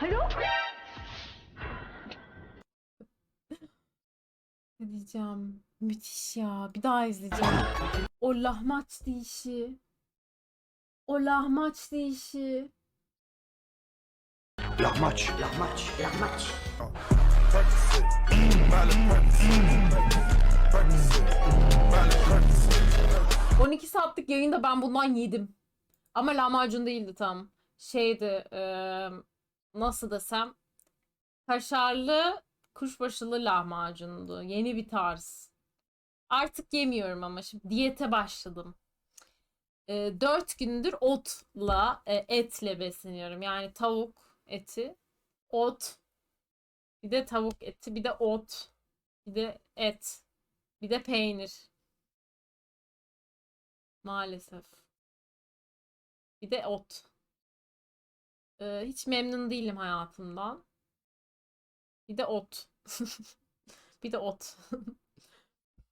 Alo? ne diyeceğim? Müthiş ya. Bir daha izleyeceğim. O lahmaç deyişi. O lahmaç deyişi. Lahmaç. Lahmaç. Lahmaç. On iki saatlik yayında ben bundan yedim. Ama lahmacun değildi tam. Şeydi eee, nasıl desem kaşarlı kuşbaşılı lahmacundu. Yeni bir tarz. Artık yemiyorum ama şimdi diyete başladım. Eee 4 gündür otla, e, etle besleniyorum. Yani tavuk eti, ot, bir de tavuk eti, bir de ot, bir de et, bir de peynir. Maalesef. Bir de ot. Hiç memnun değilim hayatımdan. Bir de ot. Bir de ot.